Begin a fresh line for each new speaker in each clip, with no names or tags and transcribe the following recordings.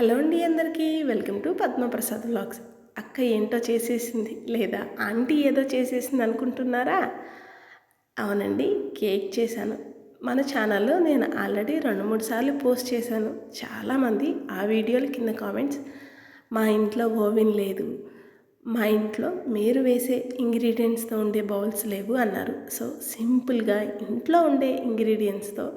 Hello అండి అందరికీ welcome to Padma Prasad vlogs. అక్క ఏంటో చేసేసింది లేదా ఆంటీ ఏదో చేసేసింది అనుకుంటున్నారా? అవునండి కేక్ చేశాను. మన ఛానల్లో నేను ఆల్రెడీ రెండు మూడు సార్లు పోస్ట్ చేశాను. చాలామంది ఆ వీడియోల కింద కామెంట్స్ మా ఇంట్లో ఓవెన్ లేదు. మా ఇంట్లో మీరు వేసే ఇంగ్రీడియంట్స్తో ఉండే బౌల్స్ లేవు అన్నారు. సో సింపుల్గా ఇంట్లో ఉండే ఇంగ్రీడియంట్స్తో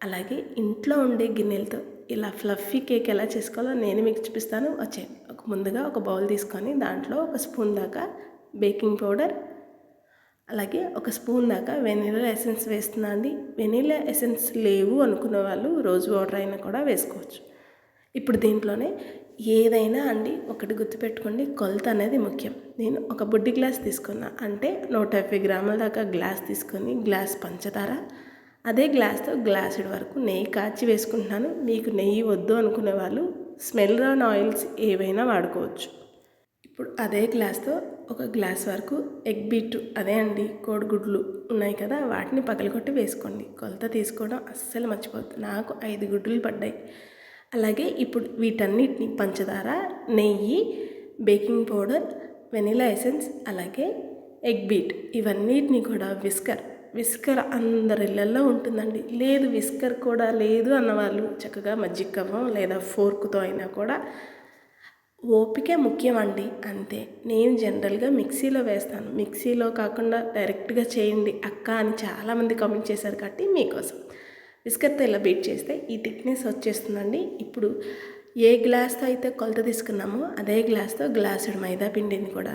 అలాగే ఇంట్లో ఉండే గిన్నెలతో ఇలా ఫ్లఫీ కేక్ ఎలా చేసుకోవాలో నేను మీకు చూపిస్తాను. వచ్చే ఒక ముందుగా ఒక బౌల్ తీసుకొని దాంట్లో ఒక స్పూన్ దాకా బేకింగ్ పౌడర్ అలాగే ఒక స్పూన్ దాకా వెనీలా ఎసెన్స్ వేస్తున్నా అండి. వెనీలా ఎసెన్స్ లేవు అనుకున్న వాళ్ళు రోజు వాటర్ అయినా కూడా వేసుకోవచ్చు. ఇప్పుడు దీంట్లోనే ఏదైనా అండి ఒకటి గుర్తుపెట్టుకోండి కొలత అనేది ముఖ్యం. నేను ఒక బుడ్డి గ్లాస్ తీసుకున్నా అంటే నూట యాభై గ్రాముల దాకా గ్లాస్ తీసుకొని గ్లాస్ పంచదార అదే గ్లాస్తో గ్లాసుడు వరకు నెయ్యి కాచి వేసుకుంటున్నాను. మీకు నెయ్యి వద్దు అనుకునే వాళ్ళు స్మెల్ రాన్ ఆయిల్స్ ఏవైనా వాడుకోవచ్చు. ఇప్పుడు అదే గ్లాస్తో ఒక గ్లాస్ వరకు ఎగ్ బీట్ అదే అండి కోడిగుడ్లు ఉన్నాయి కదా వాటిని పగలగొట్టి వేసుకోండి. కొలత తీసుకోవడం అస్సలు మర్చిపోద్దు నాకు ఐదు గుడ్లు పడ్డాయి. అలాగే ఇప్పుడు వీటన్నిటిని పంచదార నెయ్యి బేకింగ్ పౌడర్ వెనిలా ఎసెన్స్ అలాగే ఎగ్ బీట్ ఇవన్నిటిని కూడా విస్కర్ విస్కర్ అందరి ఇళ్ళల్లో ఉంటుందండి. లేదు విస్కర్ కూడా లేదు అన్నవాళ్ళు చక్కగా మజ్జిగ కవ్వం లేదా ఫోర్క్తో అయినా కూడా ఓపిక ముఖ్యం అండి అంతే. నేను జనరల్గా మిక్సీలో వేస్తాను. మిక్సీలో కాకుండా డైరెక్ట్గా చేయండి అక్క అని చాలామంది కామెంట్ చేశారు కాబట్టి మీకోసం. విస్కర్తో ఇలా బీట్ చేస్తే ఈ థిక్నెస్ వచ్చేస్తుందండి. ఇప్పుడు ఏ గ్లాస్తో అయితే కొలత తీసుకున్నామో అదే గ్లాస్తో గ్లాసుడు మైదా పిండిని కూడా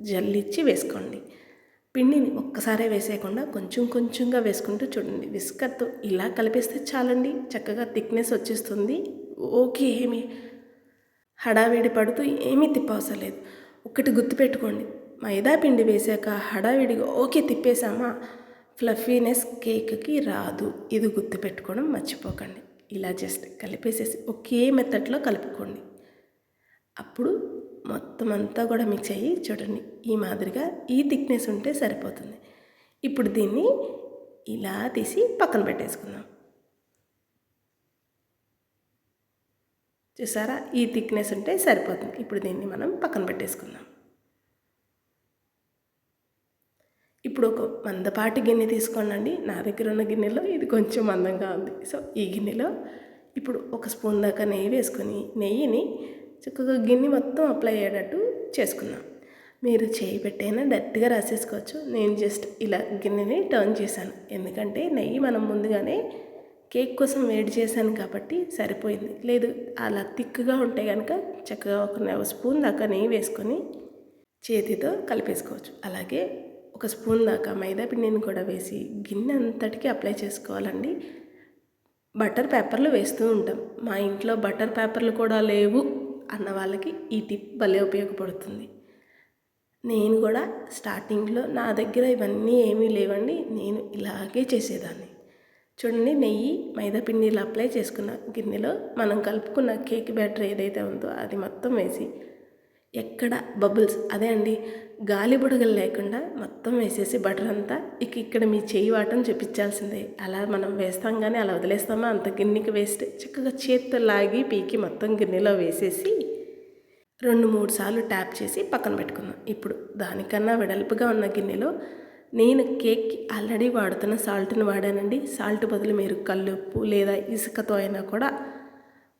జల్లిచ్చి వేసుకోండి. పిండిని ఒక్కసారే వేసేయకుండా కొంచెం కొంచెంగా వేసుకుంటూ చూడండి. విస్కర్తో ఇలా కలిపేస్తే చాలండి. చక్కగా థిక్నెస్ వచ్చేస్తుంది. ఓకే ఏమి హడావిడి పడుతూ ఏమీ తిప్పవసలేదు ఒకటి గుర్తుపెట్టుకోండి మైదా పిండి వేసాక హడావిడిగా ఓకే తిప్పేసామా? ఫ్లఫీనెస్ కేక్కి రాదు. ఇది గుర్తుపెట్టుకోవడం మర్చిపోకండి. ఇలా జస్ట్ కలిపేసేసి ఒకే మెథడ్లో కలుపుకోండి. అప్పుడు మొత్తం అంతా కూడా మిక్స్ అయ్యి చూడండి ఈ మాదిరిగా ఈ థిక్నెస్ ఉంటే సరిపోతుంది. ఇప్పుడు దీన్ని ఇలా తీసి పక్కన పెట్టేసుకుందాం. చూసారా? ఈ థిక్నెస్ ఉంటే సరిపోతుంది. ఇప్పుడు దీన్ని మనం పక్కన పెట్టేసుకుందాం. ఇప్పుడు ఒక మందపాటి గిన్నె తీసుకోండి నా దగ్గర ఉన్న గిన్నెలో ఇది కొంచెం మందంగా ఉంది. సో ఈ గిన్నెలో ఇప్పుడు ఒక స్పూన్ దాకా నెయ్యి వేసుకొని నెయ్యిని చక్కగా గిన్నె మొత్తం అప్లై అయ్యేటట్టు చేసుకుందాం మీరు చేయి పెట్టైనా డైరెక్ట్గా రాసేసుకోవచ్చు. నేను జస్ట్ ఇలా గిన్నెని టర్న్ చేశాను. ఎందుకంటే నెయ్యి మనం ముందుగానే కేక్ కోసం వేడి చేశాను కాబట్టి సరిపోయింది. లేదు అలా తిక్కుగా ఉంటే కనుక చక్కగా ఒక స్పూన్ దాకా నెయ్యి వేసుకొని చేతితో కలిపేసుకోవచ్చు. అలాగే ఒక స్పూన్ దాకా మైదా పిండిని కూడా వేసి గిన్నె అంతటికి అప్లై చేసుకోవాలండి. బటర్ పేపర్లు వేస్తూ ఉంటాం. మా ఇంట్లో బటర్ పేపర్లు కూడా లేవు. అన్న వాళ్ళకి ఈ టిప్ భలే ఉపయోగపడుతుంది. నేను కూడా స్టార్టింగ్లో నా దగ్గర ఇవన్నీ ఏమీ లేవండి నేను ఇలాగే చేసేదాన్ని. చూడండి నెయ్యి మైదా పిండి అప్లై చేసుకున్న గిన్నెలో మనం కలుపుకున్న కేక్ బ్యాటర్ ఏదైతే ఉందో అది మొత్తం వేసి ఎక్కడ బబుల్స్? అదే అండి గాలి బుడగలు లేకుండా మొత్తం వేసేసి బటర్ అంతా ఇక ఇక్కడ మీ చేయి వాటం చూపించాల్సిందే. అలా మనం వేస్తాం కానీ అలా వదిలేస్తామా? అంత గిన్నెకి వేస్ట్. చక్కగా చేత్తో లాగి పీకి మొత్తం గిన్నెలో వేసేసి రెండు మూడు సార్లు ట్యాప్ చేసి పక్కన పెట్టుకుందాం. ఇప్పుడు దానికన్నా వెడల్పుగా ఉన్న గిన్నెలో నేను కేక్కి ఆల్రెడీ వాడుతున్న సాల్ట్ని వాడానండి. సాల్ట్ బదులు మీరు కల్లుప్పు లేదా ఇసుకతో అయినా కూడా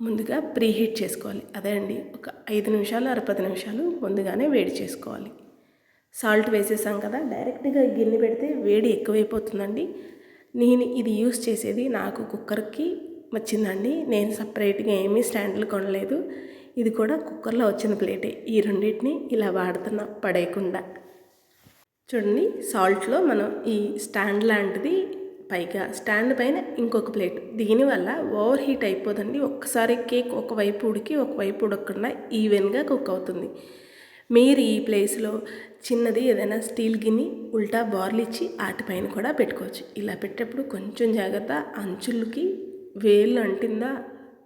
ముందుగా ప్రీహీట్ చేసుకోవాలి. అదే అండి ఒక ఐదు నిమిషాలు అర పది నిమిషాలు ముందుగానే వేడి చేసుకోవాలి. సాల్ట్ వేసేసాం కదా డైరెక్ట్గా గిన్నె పెడితే వేడి ఎక్కువైపోతుందండి. నేను ఇది యూస్ చేసేది నాకు కుక్కర్కి వచ్చిందండి. నేను సపరేట్గా ఏమీ స్టాండ్లు కొనలేదు. ఇది కూడా కుక్కర్లో వచ్చిన ప్లేటే. ఈ రెండింటిని ఇలా వాడుతున్నా పడేయకుండా. చూడండి సాల్ట్లో మనం ఈ స్టాండ్ లాంటిది పైగా స్టాండ్ పైన ఇంకొక ప్లేట్. దీనివల్ల ఓవర్ హీట్ అయిపోదండి. ఒక్కసారి కేక్ ఒకవైపు ఉడికి ఒకవైపు ఉడకకుండా ఈవెన్గా కుక్ అవుతుంది. మీరు ఈ ప్లేస్లో చిన్నది ఏదైనా స్టీల్ గిన్నె ఉల్టా బార్లు ఇచ్చి వాటిపైన కూడా పెట్టుకోవచ్చు. ఇలా పెట్టేటప్పుడు కొంచెం జాగ్రత్త. అంచులకి వేళ్ళు అంటిందా?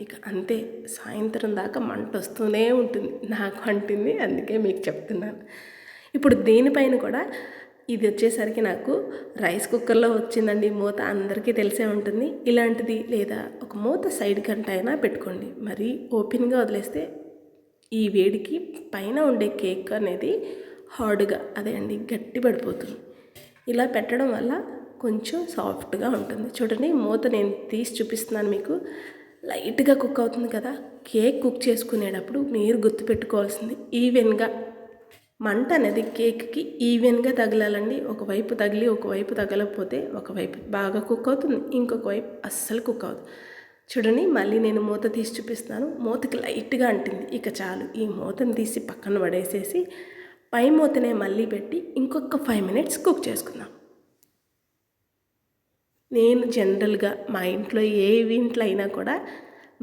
ఇక అంతే. సాయంత్రం దాకా మంట వస్తూనే ఉంటుంది. నాకు అంటింది. అందుకే మీకు చెప్తున్నాను. ఇప్పుడు దీనిపైన కూడా ఇది వచ్చేసరికి నాకు రైస్ కుక్కర్లో వచ్చిందండి. మూత అందరికీ తెలిసే ఉంటుంది. ఇలాంటిది లేదా ఒక మూత సైడ్ కంట అయినా పెట్టుకోండి. మరి ఓపెన్గా వదిలేస్తే ఈ వేడికి పైన ఉండే కేక్ అనేది హార్డ్గా అదే అండి గట్టి పడిపోతుంది. ఇలా పెట్టడం వల్ల కొంచెం సాఫ్ట్గా ఉంటుంది. చూడండి మూత నేను తీసి చూపిస్తున్నాను మీకు. లైట్గా కుక్ అవుతుంది కదా. కేక్ కుక్ చేసుకునేటప్పుడు మీరు గుర్తుపెట్టుకోవాల్సింది ఈవెన్గా మంట అనేది కేక్కి ఈవెన్గా తగలాలండి. ఒకవైపు తగిలి ఒకవైపు తగలకపోతే ఒకవైపు బాగా కుక్ అవుతుంది. ఇంకొక వైపు అస్సలు కుక్ అవుతుంది చూడండి మళ్ళీ నేను మూత తీసి చూపిస్తాను మూతకి లైట్గా అంటుంది. ఇక చాలు. ఈ మూతను తీసి పక్కన పడేసేసి పై మూతనే మళ్ళీ పెట్టి ఇంకొక ఫైవ్ మినిట్స్ కుక్ చేసుకుందాం. నేను జనరల్గా మా ఇంట్లో ఏ ఇంట్లో అయినా కూడా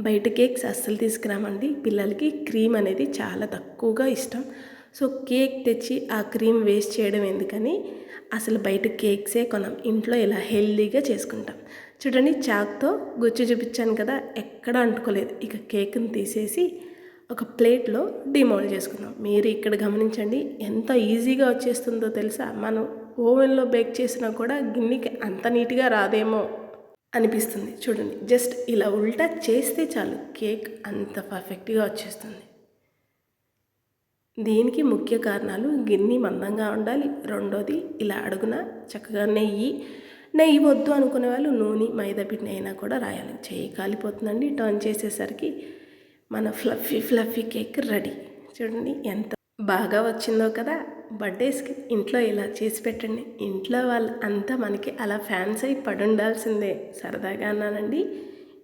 బయట కేక్స్ అస్సలు తీసుకురామండి. పిల్లలకి క్రీమ్ అనేది చాలా తక్కువగా ఇష్టం. సో కేక్ తెచ్చి ఆ క్రీమ్ వేస్ట్ చేయడం ఎందుకని? అసలు బయట కేక్సే కొనం. ఇంట్లో ఇలా హెల్దీగా చేసుకుంటాం. చూడండి చాక్తో గుచ్చి చూపించాను కదా ఎక్కడ అంటుకోలేదు. ఇక కేక్ని తీసేసి ఒక ప్లేట్లో డిమోల్డ్ చేసుకుందాం. మీరు ఇక్కడ గమనించండి ఎంత ఈజీగా వచ్చేస్తుందో తెలుసా? మనం ఓవెన్లో బేక్ చేసినా కూడా గిన్నెకి అంత నీట్గా రాదేమో అనిపిస్తుంది. చూడండి జస్ట్ ఇలా ఉల్టా చేస్తే చాలు కేక్ అంత పర్ఫెక్ట్గా వచ్చేస్తుంది. దీనికి ముఖ్య కారణాలు గిన్నె మందంగా ఉండాలి. రెండోది ఇలా అడుగున చక్కగా నెయ్యి. నెయ్యి వద్దు అనుకునే వాళ్ళు నూనె మైదా పిండి అయినా కూడా రాయాలి. చేయి కాలిపోతుందండి. టర్న్ చేసేసరికి మన ఫ్లఫీ ఫ్లఫీ కేక్ రెడీ. చూడండి ఎంత బాగా వచ్చిందో కదా. బర్త్డేస్కి ఇంట్లో ఇలా చేసి పెట్టండి. ఇంట్లో వాళ్ళు అంతా మనకి అలా ఫ్యాన్స్ అయి పడి ఉండాల్సిందే సరదాగా అన్నానండి.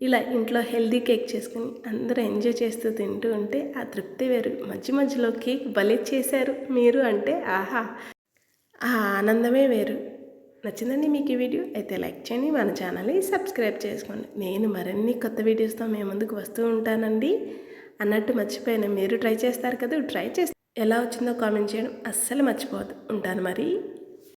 ఇలా ఇంట్లో హెల్దీ కేక్ చేసుకుని అందరూ ఎంజాయ్ చేస్తూ తింటూ ఉంటే ఆ తృప్తి వేరు. మధ్య మధ్యలో కేక్ భలే చేశారు మీరు అంటే ఆహా ఆ ఆనందమే వేరు. నచ్చిందండి మీకు ఈ వీడియో? అయితే లైక్ చేయండి మన ఛానల్ని సబ్స్క్రైబ్ చేసుకోండి. నేను మరిన్ని కొత్త వీడియోస్తో మేము ముందుకు వస్తూ ఉంటానండి. అన్నట్టు మర్చిపోయాను. మీరు ట్రై చేస్తారు కదా ట్రై చేస్తే. ఎలా వచ్చిందో కామెంట్ చేయడం అస్సలు మర్చిపోవద్దు. ఉంటాను మరి.